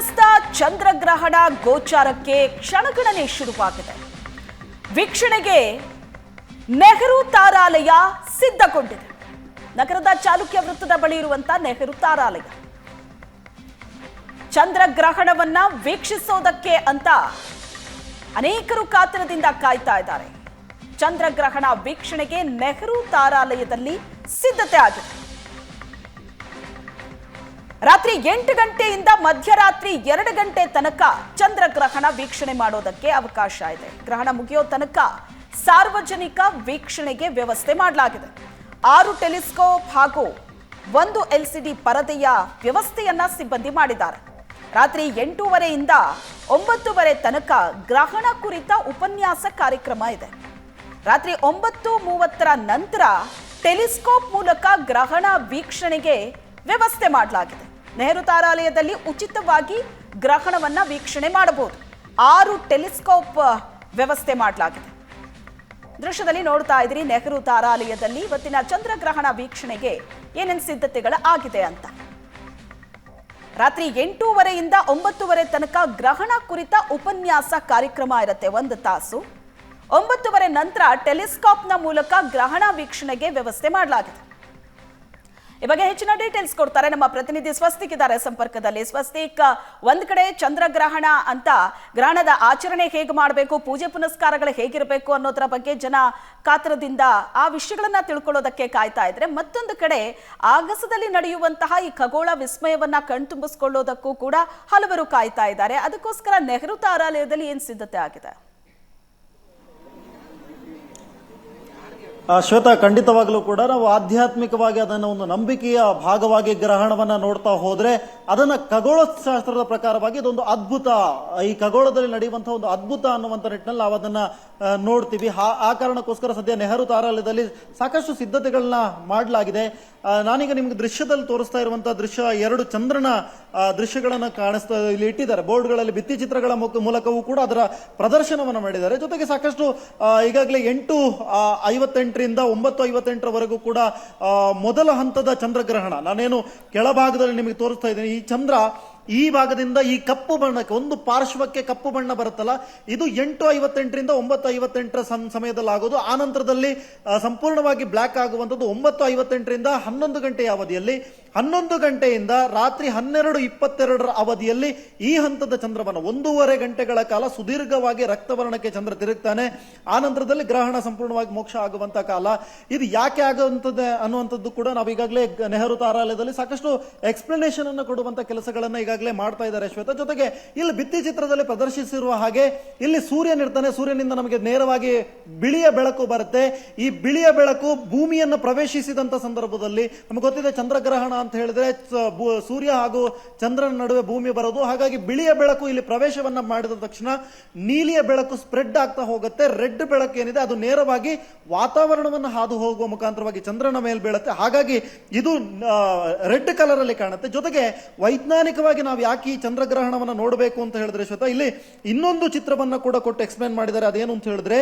ಸಂಕಷ್ಟ ಚಂದ್ರಗ್ರಹಣ ಗೋಚಾರಕ್ಕೆ ಕ್ಷಣಗಣನೆ ಶುರುವಾಗಿದೆ. ವೀಕ್ಷಣೆಗೆ ನೆಹರು ತಾರಾಲಯ ಸಿದ್ಧಗೊಂಡಿದೆ. ನಗರದ ಚಾಲುಕ್ಯ ವೃತ್ತದ ಬಳಿ ಇರುವಂತಹ ನೆಹರು ತಾರಾಲಯ. ಚಂದ್ರಗ್ರಹಣವನ್ನ ವೀಕ್ಷಿಸೋದಕ್ಕೆ ಅಂತ ಅನೇಕರು ಕಾತರದಿಂದ ಕಾಯ್ತಾ ಇದ್ದಾರೆ. ಚಂದ್ರಗ್ರಹಣ ವೀಕ್ಷಣೆಗೆ ನೆಹರು ತಾರಾಲಯದಲ್ಲಿ ಸಿದ್ಧತೆ ಆಗಿದೆ. ರಾತ್ರಿ ಎಂಟು ಗಂಟೆಯಿಂದ ಮಧ್ಯರಾತ್ರಿ ಎರಡು ಗಂಟೆ ತನಕ ಚಂದ್ರಗ್ರಹಣ ವೀಕ್ಷಣೆ ಮಾಡೋದಕ್ಕೆ ಅವಕಾಶ ಇದೆ. ಗ್ರಹಣ ಮುಗಿಯೋ ತನಕ ಸಾರ್ವಜನಿಕ ವೀಕ್ಷಣೆಗೆ ವ್ಯವಸ್ಥೆ ಮಾಡಲಾಗಿದೆ. ಆರು ಟೆಲಿಸ್ಕೋಪ್ ಹಾಗೂ ಒಂದು ಎಲ್ ಸಿ ಡಿ ಪರದೆಯ ವ್ಯವಸ್ಥೆಯನ್ನ ಸಿಬ್ಬಂದಿ ಮಾಡಿದ್ದಾರೆ. ರಾತ್ರಿ ಎಂಟೂವರೆಯಿಂದ ಒಂಬತ್ತುವರೆ ತನಕ ಗ್ರಹಣ ಕುರಿತ ಉಪನ್ಯಾಸ ಕಾರ್ಯಕ್ರಮ ಇದೆ. ರಾತ್ರಿ ಒಂಬತ್ತು ಮೂವತ್ತರ ನಂತರ ಟೆಲಿಸ್ಕೋಪ್ ಮೂಲಕ ಗ್ರಹಣ ವೀಕ್ಷಣೆಗೆ ವ್ಯವಸ್ಥೆ ಮಾಡಲಾಗಿದೆ. ನೆಹರು ತಾರಾಲಯದಲ್ಲಿ ಉಚಿತವಾಗಿ ಗ್ರಹಣವನ್ನ ವೀಕ್ಷಣೆ ಮಾಡಬಹುದು. ಆರು ಟೆಲಿಸ್ಕೋಪ್ ವ್ಯವಸ್ಥೆ ಮಾಡಲಾಗಿದೆ. ದೃಶ್ಯದಲ್ಲಿ ನೋಡ್ತಾ ಇದ್ರಿ ನೆಹರು ತಾರಾಲಯದಲ್ಲಿ ಇವತ್ತಿನ ಚಂದ್ರಗ್ರಹಣ ವೀಕ್ಷಣೆಗೆ ಏನೇನು ಸಿದ್ಧತೆಗಳು ಆಗಿದೆ ಅಂತ. ರಾತ್ರಿ ಎಂಟೂವರೆಯಿಂದ ಒಂಬತ್ತುವರೆ ತನಕ ಗ್ರಹಣ ಕುರಿತ ಉಪನ್ಯಾಸ ಕಾರ್ಯಕ್ರಮ ಇರುತ್ತೆ ಒಂದು ತಾಸು. ಒಂಬತ್ತುವರೆ ನಂತರ ಟೆಲಿಸ್ಕೋಪ್ನ ಮೂಲಕ ಗ್ರಹಣ ವೀಕ್ಷಣೆಗೆ ವ್ಯವಸ್ಥೆ ಮಾಡಲಾಗಿದೆ. ಈ ಬಗ್ಗೆ ಹೆಚ್ಚಿನ ಡೀಟೇಲ್ಸ್ ಕೊಡ್ತಾರೆ. ನಮ್ಮ ಪ್ರತಿನಿಧಿ ಸ್ವಸ್ತಿಕ್ ಇದ್ದಾರೆ ಸಂಪರ್ಕದಲ್ಲಿ. ಸ್ವಸ್ತಿಕ್, ಒಂದ್ ಕಡೆ ಚಂದ್ರಗ್ರಹಣ ಅಂತ ಗ್ರಹಣದ ಆಚರಣೆ ಹೇಗೆ ಮಾಡಬೇಕು, ಪೂಜೆ ಪುನಸ್ಕಾರಗಳು ಹೇಗಿರಬೇಕು ಅನ್ನೋದರ ಬಗ್ಗೆ ಜನ ಕಾತರದಿಂದ ಆ ವಿಷಯಗಳನ್ನ ತಿಳ್ಕೊಳ್ಳೋದಕ್ಕೆ ಕಾಯ್ತಾ ಇದ್ರೆ, ಮತ್ತೊಂದು ಕಡೆ ಆಗಸದಲ್ಲಿ ನಡೆಯುವಂತಹ ಈ ಖಗೋಳ ವಿಸ್ಮಯವನ್ನ ಕಣ್ತುಂಬಿಸ್ಕೊಳ್ಳೋದಕ್ಕೂ ಕೂಡ ಹಲವರು ಕಾಯ್ತಾ ಇದ್ದಾರೆ. ಅದಕ್ಕೋಸ್ಕರ ನೆಹರು ತಾರಾಲಯದಲ್ಲಿ ಏನ್ ಸಿದ್ಧತೆ ಆಗಿದೆ? ಶ್ವೇತಾ ಖಂಡಿತವಾಗಲೂ ಕೂಡ ನಾವು ಆಧ್ಯಾತ್ಮಿಕವಾಗಿ ಅದನ್ನು ಒಂದು ನಂಬಿಕೆಯ ಭಾಗವಾಗಿ ಗ್ರಹಣವನ್ನ ನೋಡ್ತಾ ಹೋದರೆ ಅದನ್ನ ಖಗೋಳಶಾಸ್ತ್ರದ ಪ್ರಕಾರವಾಗಿ ಇದೊಂದು ಅದ್ಭುತ ಈ ಖಗೋಳದಲ್ಲಿ ನಡೆಯುವಂತಹ ಒಂದು ಅದ್ಭುತ ಅನ್ನುವಂಥ ನಿಟ್ಟಿನಲ್ಲಿ ನಾವು ಅದನ್ನ ನೋಡ್ತೀವಿ. ಆ- ಕಾರಣಕ್ಕೋಸ್ಕರ ಸದ್ಯ ನೆಹರು ತಾರಾಲಯದಲ್ಲಿ ಸಾಕಷ್ಟು ಸಿದ್ಧತೆಗಳನ್ನ ಮಾಡಲಾಗಿದೆ. ನಾನೀಗ ನಿಮ್ಗೆ ದೃಶ್ಯದಲ್ಲಿ ತೋರಿಸ್ತಾ ಇರುವಂತಹ ದೃಶ್ಯ ಎರಡು ಚಂದ್ರನ ದೃಶ್ಯಗಳನ್ನು ಕಾಣಿಸ್ತಾ ಇಲ್ಲಿ ಇಟ್ಟಿದ್ದಾರೆ. ಬೋರ್ಡ್ಗಳಲ್ಲಿ ಭಿತ್ತಿ ಚಿತ್ರಗಳ ಮೂಲಕವೂ ಕೂಡ ಅದರ ಪ್ರದರ್ಶನವನ್ನು ಮಾಡಿದ್ದಾರೆ. ಜೊತೆಗೆ ಸಾಕಷ್ಟು ಈಗಾಗಲೇ ಎಂಟು ಆ, ಐವತ್ತೆಂಟರಿಂದ ಒಂಬತ್ತು ಐವತ್ತೆಂಟರವರೆಗೂ ಕೂಡ ಮೊದಲ ಹಂತದ ಚಂದ್ರಗ್ರಹಣ. ನಾನೇನು ಕೆಳಭಾಗದಲ್ಲಿ ನಿಮಗೆ ತೋರಿಸ್ತಾ ಇದ್ದೀನಿ. ಈ ಚಂದ್ರ ಈ ಭಾಗದಿಂದ ಈ ಕಪ್ಪು ಬಣ್ಣಕ್ಕೆ, ಒಂದು ಪಾರ್ಶ್ವಕ್ಕೆ ಕಪ್ಪು ಬಣ್ಣ ಬರುತ್ತಲ್ಲ, ಇದು ಎಂಟು ಐವತ್ತೆಂಟರಿಂದ ಒಂಬತ್ತು ಐವತ್ತೆಂಟರ ಸಮಯದಲ್ಲಿ ಆಗೋದು. ಆ ನಂತರದಲ್ಲಿ ಸಂಪೂರ್ಣವಾಗಿ ಬ್ಲ್ಯಾಕ್ ಆಗುವಂಥದ್ದು ಒಂಬತ್ತು ಐವತ್ತೆಂಟರಿಂದ ಹನ್ನೊಂದು ಗಂಟೆಯ ಅವಧಿಯಲ್ಲಿ. ಹನ್ನೊಂದು ಗಂಟೆಯಿಂದ ರಾತ್ರಿ ಹನ್ನೆರಡು ಇಪ್ಪತ್ತೆರಡರ ಅವಧಿಯಲ್ಲಿ ಈ ಹಂತದ ಚಂದ್ರವನ್ನು ಒಂದೂವರೆ ಗಂಟೆಗಳ ಕಾಲ ಸುದೀರ್ಘವಾಗಿ ರಕ್ತವರ್ಣಕ್ಕೆ ಚಂದ್ರ ತಿರುಗ್ತಾನೆ. ಆ ನಂತರದಲ್ಲಿ ಗ್ರಹಣ ಸಂಪೂರ್ಣವಾಗಿ ಮೋಕ್ಷ ಆಗುವಂತ ಕಾಲ. ಇದು ಯಾಕೆ ಆಗುವಂಥದ್ದು ಅನ್ನುವಂಥದ್ದು ಕೂಡ ನಾವು ಈಗಾಗಲೇ ನೆಹರು ತಾರಾಲಯದಲ್ಲಿ ಸಾಕಷ್ಟು ಎಕ್ಸ್ಪ್ಲನೇಷನ್ ಅನ್ನು ಕೊಡುವಂತ ಕೆಲಸಗಳನ್ನು ಈಗಾಗಲೇ ಮಾಡ್ತಾ ಇದ್ದಾರೆ ಶ್ವೇತಾ. ಜೊತೆಗೆ ಇಲ್ಲಿ ಭಿತ್ತಿ ಚಿತ್ರದಲ್ಲಿ ಪ್ರದರ್ಶಿಸಿರುವ ಹಾಗೆ ಇಲ್ಲಿ ಸೂರ್ಯನಿರ್ತಾನೆ ಸೂರ್ಯನಿಂದ ನಮಗೆ ನೇರವಾಗಿ ಬಿಳಿಯ ಬೆಳಕು ಬರುತ್ತೆ. ಈ ಬಿಳಿಯ ಬೆಳಕು ಭೂಮಿಯನ್ನು ಪ್ರವೇಶಿಸಿದಂಥ ಸಂದರ್ಭದಲ್ಲಿ ನಮಗೆ ಗೊತ್ತಿದೆ ಚಂದ್ರಗ್ರಹಣ ಅಂತ ಹೇಳಿದ್ರೆ ಸೂರ್ಯ ಹಾಗೂ ಚಂದ್ರನ ನಡುವೆ ಭೂಮಿ ಬರೋದು. ಹಾಗಾಗಿ ಬಿಳಿಯ ಬೆಳಕು ಇಲ್ಲಿ ಪ್ರವೇಶವನ್ನ ಮಾಡಿದ ತಕ್ಷಣ ನೀಲಿಯ ಬೆಳಕು ಸ್ಪ್ರೆಡ್ ಆಗ್ತಾ ಹೋಗುತ್ತೆ. ರೆಡ್ ಬೆಳಕು ಏನಿದೆ ಅದು ನೇರವಾಗಿ ವಾತಾವರಣವನ್ನು ಹಾದು ಹೋಗುವ ಮುಖಾಂತರವಾಗಿ ಚಂದ್ರನ ಮೇಲೆ ಬೀಳುತ್ತೆ ಹಾಗಾಗಿ ಇದು ರೆಡ್ ಕಲರ್ ಅಲ್ಲಿ ಕಾಣುತ್ತೆ. ಜೊತೆಗೆ ವೈಜ್ಞಾನಿಕವಾಗಿ ನಾವು ಯಾಕೆ ಈ ಚಂದ್ರಗ್ರಹಣವನ್ನು ನೋಡಬೇಕು ಅಂತ ಹೇಳಿದ್ರೆ ಶ್ವೇತ, ಇಲ್ಲಿ ಇನ್ನೊಂದು ಚಿತ್ರವನ್ನ ಕೂಡ ಕೊಟ್ಟು ಎಕ್ಸ್ಪ್ಲೇನ್ ಮಾಡಿದ್ದಾರೆ. ಅದೇನು ಅಂತ ಹೇಳಿದ್ರೆ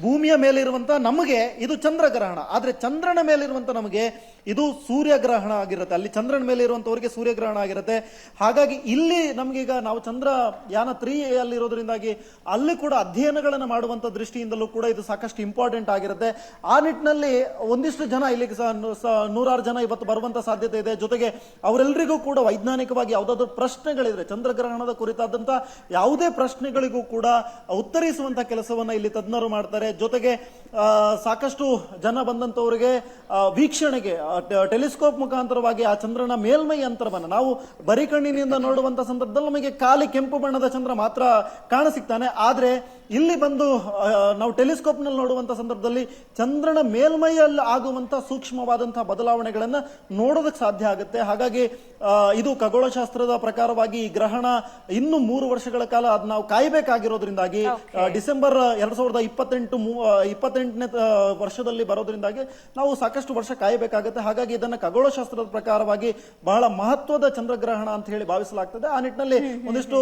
ಭೂಮಿಯ ಮೇಲೆ ಇರುವಂತ ನಮಗೆ ಇದು ಚಂದ್ರಗ್ರಹಣ. ಆದ್ರೆ ಚಂದ್ರನ ಮೇಲಿರುವಂಥ ನಮಗೆ ಇದು ಸೂರ್ಯಗ್ರಹಣ ಆಗಿರುತ್ತೆ. ಅಲ್ಲಿ ಚಂದ್ರನ ಮೇಲೆ ಇರುವಂತವರಿಗೆ ಸೂರ್ಯಗ್ರಹಣ ಆಗಿರುತ್ತೆ. ಹಾಗಾಗಿ ಇಲ್ಲಿ ನಮಗೀಗ ನಾವು ಚಂದ್ರ ಯಾನ ತ್ರೀ ಅಲ್ಲಿ ಇರೋದ್ರಿಂದಾಗಿ ಅಲ್ಲಿ ಕೂಡ ಅಧ್ಯಯನಗಳನ್ನು ಮಾಡುವಂತ ದೃಷ್ಟಿಯಿಂದಲೂ ಕೂಡ ಇದು ಸಾಕಷ್ಟು ಇಂಪಾರ್ಟೆಂಟ್ ಆಗಿರುತ್ತೆ. ಆ ನಿಟ್ಟಿನಲ್ಲಿ ಒಂದಿಷ್ಟು ಜನ ಇಲ್ಲಿಗೆ ನೂರಾರು ಜನ ಇವತ್ತು ಬರುವಂತ ಸಾಧ್ಯತೆ ಇದೆ. ಜೊತೆಗೆ ಅವರೆಲ್ಲರಿಗೂ ಕೂಡ ವೈಜ್ಞಾನಿಕವಾಗಿ ಯಾವುದಾದ್ರು ಪ್ರಶ್ನೆಗಳಿದ್ರೆ, ಚಂದ್ರಗ್ರಹಣದ ಕುರಿತಾದಂತ ಯಾವುದೇ ಪ್ರಶ್ನೆಗಳಿಗೂ ಕೂಡ ಉತ್ತರಿಸುವಂತ ಕೆಲಸವನ್ನ ಇಲ್ಲಿ ತಜ್ಞರು ಮಾಡ್ತಾರೆ. ಜೊತೆಗೆ ಸಾಕಷ್ಟು ಜನ ಬಂದಂತವರಿಗೆ ವೀಕ್ಷಣೆಗೆ ಟೆಲಿಸ್ಕೋಪ್ ಮುಖಾಂತರವಾಗಿ ಆ ಚಂದ್ರನ ಮೇಲ್ಮೈ ಅಂತರವನ್ನು ನಾವು ಬರಿ ಕಣ್ಣಿನಿಂದ ನೋಡುವಂತ ಸಂದರ್ಭದಲ್ಲಿ ನಮಗೆ ಖಾಲಿ ಕೆಂಪು ಬಣ್ಣದ ಚಂದ್ರ ಮಾತ್ರ ಕಾಣಸಿಗ್ತಾನೆ. ಆದ್ರೆ ಇಲ್ಲಿ ಬಂದು ನಾವು ಟೆಲಿಸ್ಕೋಪ್ನಲ್ಲಿ ನೋಡುವಂತ ಸಂದರ್ಭದಲ್ಲಿ ಚಂದ್ರನ ಮೇಲ್ಮೈಯಲ್ಲಿ ಆಗುವಂತ ಸೂಕ್ಷ್ಮವಾದಂತಹ ಬದಲಾವಣೆಗಳನ್ನ ನೋಡೋದಕ್ಕೆ ಸಾಧ್ಯ ಆಗುತ್ತೆ. ಹಾಗಾಗಿ ಇದು ಖಗೋಳಶಾಸ್ತ್ರದ ಪ್ರಕಾರವಾಗಿ ಈ ಗ್ರಹಣ ಇನ್ನು ಮೂರು ವರ್ಷಗಳ ಕಾಲ ಅದ್ ನಾವು ಕಾಯಬೇಕಾಗಿರೋದ್ರಿಂದಾಗಿ ಡಿಸೆಂಬರ್ ಎರಡ್ ಸಾವಿರದ ಇಪ್ಪತ್ತೆಂಟು ಇಪ್ಪತ್ತೆಂಟನೇ ವರ್ಷದಲ್ಲಿ ಬರೋದ್ರಿಂದಾಗಿ ನಾವು ಸಾಕಷ್ಟು ವರ್ಷ ಕಾಯಬೇಕಾಗುತ್ತೆ. ಹಾಗಾಗಿ ಇದನ್ನ ಖಗೋಳಶಾಸ್ತ್ರದ ಪ್ರಕಾರವಾಗಿ ಬಹಳ ಮಹತ್ವದ ಚಂದ್ರಗ್ರಹಣ ಅಂತ ಹೇಳಿ ಭಾವಿಸಲಾಗ್ತದೆ. ಆ ನಿಟ್ಟಿನಲ್ಲಿ ಒಂದಿಷ್ಟು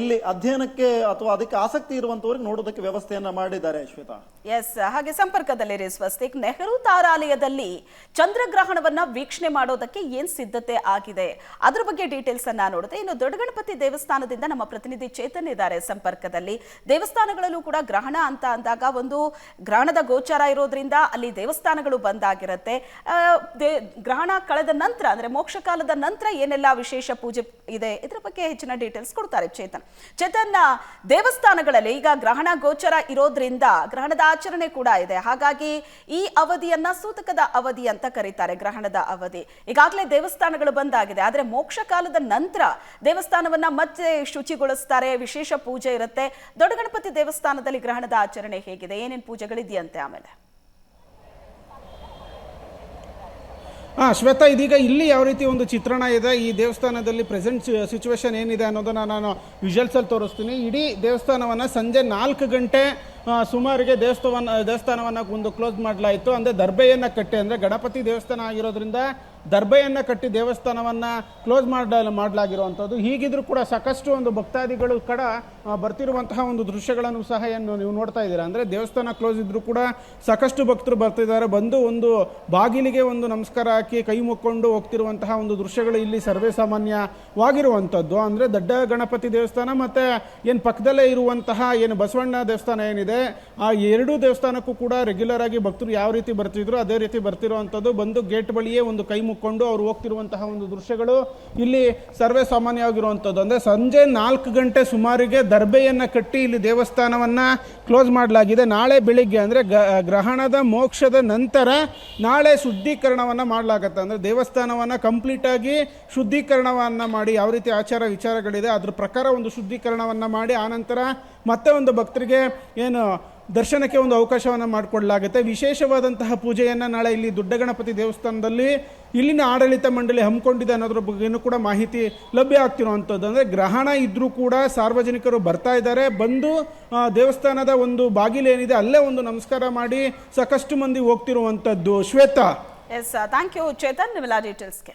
ಇಲ್ಲಿ ಅಧ್ಯಯನಕ್ಕೆ ಅಥವಾ ಅದಕ್ಕೆ ಆಸಕ್ತಿ ಇರುವಂತವ್ರಿಗೆ ನೋಡೋದಕ್ಕೆ ವ್ಯವಸ್ಥೆಯನ್ನ ಮಾಡಿದ್ದಾರೆ ಶ್ವೇತಾ. ಎಸ್ ಹಾಗೆ ಸಂಪರ್ಕದಲ್ಲಿರಿ ಸ್ವಸ್ತಿಕ್. ನೆಹರು ತಾರಾಲಯದಲ್ಲಿ ಚಂದ್ರಗ್ರಹಣವನ್ನ ವೀಕ್ಷಣೆ ಮಾಡೋದಕ್ಕೆ ಏನ್ ಸಿದ್ಧತೆ ಆಗಿದೆ? ಅದ್ರ ಬಗ್ಗೆ ಡೀಟೇಲ್ಸ್ ಅನ್ನ ನೋಡಿದೆ ಇನ್ನು ದೊಡ್ಡ ಗಣಪತಿ ದೇವಸ್ಥಾನದಿಂದ ನಮ್ಮ ಪ್ರತಿನಿಧಿ ಚೇತನ್ ಇದ್ದಾರೆ ಸಂಪರ್ಕದಲ್ಲಿ. ದೇವಸ್ಥಾನಗಳಲ್ಲೂ ಕೂಡ ಗ್ರಹಣ ಅಂತ ಅಂದಾಗ ಒಂದು ಗ್ರಹಣದ ಗೋಚಾರ ಇರೋದ್ರಿಂದ ಅಲ್ಲಿ ದೇವಸ್ಥಾನಗಳು ಬಂದಾಗಿರುತ್ತೆ ದೇ- ಗ್ರಹಣ ಕಳೆದ ನಂತರ, ಅಂದ್ರೆ ಮೋಕ್ಷ ಕಾಲದ ನಂತರ ಏನೆಲ್ಲ ವಿಶೇಷ ಪೂಜೆ ಇದೆ? ಇದರ ಬಗ್ಗೆ ಹೆಚ್ಚಿನ ಡೀಟೇಲ್ಸ್ ಕೊಡ್ತಾರೆ ಚೇತನ್. ಚೇತನ್ ದೇವಸ್ಥಾನಗಳಲ್ಲಿ ಈಗ ಗ್ರಹಣ ಗೋಚರ ಇರೋದ್ರಿಂದ ಗ್ರಹಣದ ಆಚರಣೆ ಕೂಡ ಇದೆ. ಹಾಗಾಗಿ ಈ ಅವಧಿಯನ್ನ ಸೂತಕದ ಅವಧಿ ಅಂತ ಕರೀತಾರೆ, ಗ್ರಹಣದ ಅವಧಿ. ಈಗಾಗಲೇ ದೇವಸ್ಥಾನಗಳು ಬಂದಾಗಿದೆ. ಆದರೆ ಮೋಕ್ಷ ಕಾಲದ ನಂತರ ದೇವಸ್ಥಾನವನ್ನ ಮತ್ತೆ ಶುಚಿಗೊಳಿಸ್ತಾರೆ, ವಿಶೇಷ ಪೂಜೆ ಇರುತ್ತೆ. ದೊಡ್ಡ ಗಣಪತಿ ದೇವಸ್ಥಾನದಲ್ಲಿ ಗ್ರಹಣದ ಆಚರಣೆ ಹೇಗಿದೆ? ಏನೇನು ಪೂಜೆಗಳಿದೆಯಂತೆ ಆಮೇಲೆ? ಹಾ ಶ್ವೇತಾ, ಇದೀಗ ಇಲ್ಲಿ ಯಾವ ರೀತಿ ಒಂದು ಚಿತ್ರಣ ಇದೆ? ಈ ದೇವಸ್ಥಾನದಲ್ಲಿ ಪ್ರೆಸೆಂಟ್ ಸಿಚುವೇಶನ್ ಏನಿದೆ ಅನ್ನೋದನ್ನು ನಾನು ವಿಜುವಲ್ಸಲ್ಲಿ ತೋರಿಸ್ತೀನಿ. ಇಡೀ ದೇವಸ್ಥಾನವನ್ನು ಸಂಜೆ ನಾಲ್ಕು ಗಂಟೆ ಸುಮಾರಿಗೆ ದೇವಸ್ಥಾನ ದೇವಸ್ಥಾನವನ್ನ ಒಂದು ಕ್ಲೋಸ್ ಮಾಡಲಾಯಿತು. ಅಂದರೆ ದರ್ಬೆಯನ್ನು ಕಟ್ಟೆ. ಅಂದರೆ ಗಣಪತಿ ದೇವಸ್ಥಾನ ಆಗಿರೋದ್ರಿಂದ ದರ್ಬೆಯನ್ನ ಕಟ್ಟಿ ದೇವಸ್ಥಾನವನ್ನು ಕ್ಲೋಸ್ ಮಾಡ ಮಾಡಲಾಗಿರುವಂಥದ್ದು. ಹೀಗಿದ್ರೂ ಕೂಡ ಸಾಕಷ್ಟು ಒಂದು ಭಕ್ತಾದಿಗಳು ಕಡ ಬರ್ತಿರುವಂತಹ ಒಂದು ದೃಶ್ಯಗಳನ್ನು ಸಹ ಏನು ನೀವು ನೋಡ್ತಾ ಇದ್ದೀರಾ? ಅಂದರೆ ದೇವಸ್ಥಾನ ಕ್ಲೋಸ್ ಇದ್ದರೂ ಕೂಡ ಸಾಕಷ್ಟು ಭಕ್ತರು ಬರ್ತಿದ್ದಾರೆ. ಬಂದು ಒಂದು ಬಾಗಿಲಿಗೆ ಒಂದು ನಮಸ್ಕಾರ ಹಾಕಿ ಕೈ ಮುಕ್ಕೊಂಡು ಹೋಗ್ತಿರುವಂತಹ ಒಂದು ದೃಶ್ಯಗಳು ಇಲ್ಲಿ ಸರ್ವೇ ಸಾಮಾನ್ಯವಾಗಿರುವಂಥದ್ದು ಅಂದರೆ ದೊಡ್ಡ ಗಣಪತಿ ದೇವಸ್ಥಾನ ಮತ್ತೆ ಏನು ಪಕ್ಕದಲ್ಲೇ ಇರುವಂತಹ ಏನು ಬಸವಣ್ಣ ದೇವಸ್ಥಾನ ಏನಿದೆ, ಆ ಎರಡೂ ದೇವಸ್ಥಾನಕ್ಕೂ ಕೂಡ ರೆಗ್ಯುಲರ್ ಆಗಿ ಭಕ್ತರು ಯಾವ ರೀತಿ ಬರ್ತಿದ್ರು, ಅದೇ ರೀತಿ ಬರ್ತಿರುವಂಥದ್ದು. ಬಂದು ಗೇಟ್ ಬಳಿಯೇ ಒಂದು ಕೈ ಮುಕ್ಕೊಂಡು ಅವ್ರು ಹೋಗ್ತಿರುವಂತಹ ಒಂದು ದೃಶ್ಯಗಳು ಇಲ್ಲಿ ಸರ್ವೇ ಸಾಮಾನ್ಯವಾಗಿರುವಂಥದ್ದು ಅಂದರೆ ಸಂಜೆ ನಾಲ್ಕು ಗಂಟೆ ಸುಮಾರಿಗೆ ದರ್ಬೆಯನ್ನು ಕಟ್ಟಿ ಇಲ್ಲಿ ದೇವಸ್ಥಾನವನ್ನು ಕ್ಲೋಸ್ ಮಾಡಲಾಗಿದೆ. ನಾಳೆ ಬೆಳಿಗ್ಗೆ ಅಂದರೆ ಗ್ರಹಣದ ಮೋಕ್ಷದ ನಂತರ ನಾಳೆ ಶುದ್ಧೀಕರಣವನ್ನು ಮಾಡಲಾಗತ್ತೆ. ಅಂದರೆ ದೇವಸ್ಥಾನವನ್ನು ಕಂಪ್ಲೀಟಾಗಿ ಶುದ್ಧೀಕರಣವನ್ನ ಮಾಡಿ ಯಾವ ರೀತಿ ಆಚಾರ ವಿಚಾರಗಳಿದೆ ಅದ್ರ ಪ್ರಕಾರ ಒಂದು ಶುದ್ಧೀಕರಣವನ್ನು ಮಾಡಿ ಆನಂತರ ಮತ್ತೆ ಒಂದು ಭಕ್ತರಿಗೆ ಏನು ದರ್ಶನಕ್ಕೆ ಒಂದು ಅವಕಾಶವನ್ನು ಮಾಡಿಕೊಡಲಾಗುತ್ತೆ. ವಿಶೇಷವಾದಂತಹ ಪೂಜೆಯನ್ನು ನಾಳೆ ಇಲ್ಲಿ ದೊಡ್ಡ ಗಣಪತಿ ದೇವಸ್ಥಾನದಲ್ಲಿ ಇಲ್ಲಿನ ಆಡಳಿತ ಮಂಡಳಿ ಹಮ್ಮಿಕೊಂಡಿದೆ ಅನ್ನೋದ್ರ ಬಗ್ಗೆನೂ ಕೂಡ ಮಾಹಿತಿ ಲಭ್ಯ ಆಗ್ತಿರುವಂಥದ್ದು ಅಂದರೆ ಗ್ರಹಣ ಇದ್ದರೂ ಕೂಡ ಸಾರ್ವಜನಿಕರು ಬರ್ತಾ ಇದ್ದಾರೆ. ಬಂದು ದೇವಸ್ಥಾನದ ಒಂದು ಬಾಗಿಲೇನಿದೆ ಅಲ್ಲೇ ಒಂದು ನಮಸ್ಕಾರ ಮಾಡಿ ಸಾಕಷ್ಟು ಮಂದಿ ಹೋಗ್ತಿರುವಂಥದ್ದು. Shweta. Yes thank you Chetan ನಿಮ್ಮೆಲ್ಲ ಡೀಟೇಲ್ಸ್ಗೆ